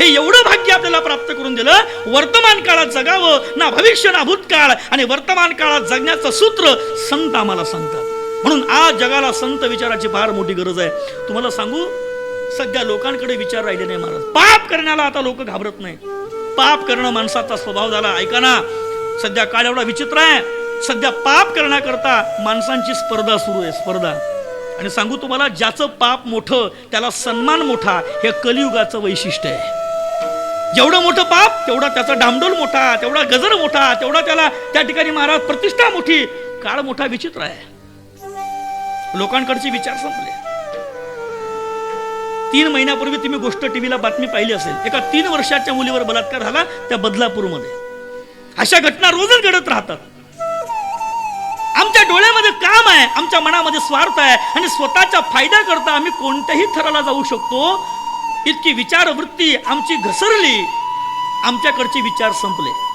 हे एवढं भाग्य आपल्याला प्राप्त करून दिलं. वर्तमान काळात जगावं ना भविष्य ना भूतकाळ. आणि वर्तमान काळात जगण्याचं सूत्र संत आम्हाला सांगतात. म्हणून आज जगाला संत विचाराची फार मोठी गरज आहे. तुम्हाला सांगू सध्या लोकांकडे विचार राहिले नाही महाराज. पाप करण्याला आता लोक घाबरत नाही पाप करणं माणसाचा स्वभाव झाला. ऐका ना सध्या काळ एवढा विचित्र आहे. सध्या पाप करण्याकरता माणसांची स्पर्धा सुरू आहे स्पर्धा. आणि सांगू तुम्हाला ज्याचं पाप मोठं त्याला सन्मान मोठा हे कलियुगाचं वैशिष्ट्य आहे. जेवढं मोठं पाप तेवढा त्याचा डामडोल मोठा तेवढा गजर मोठा तेवढा त्याला त्या ठिकाणी महाराज प्रतिष्ठा मोठी. काळ मोठा विचित्र आहे. लोकांकडचे विचार संपले. तीन महिन्यापूर्वी तुम्ही गोष्ट टीव्हीला बातमी पाहिली असेल. एका तीन वर्षाच्या मुलीवर बलात्कार झाला त्या बदलापूरमध्ये. अशा घटना रोजच घडत राहतात. आमच्या डोळ्यामध्ये काम आहे आमच्या मनामध्ये स्वार्थ आहे आणि स्वतःच्या फायद्या करता आम्ही कोणत्याही थराला जाऊ शकतो इतकी विचारवृत्ती आमची घसरली. आमच्याकडचे विचार संपले.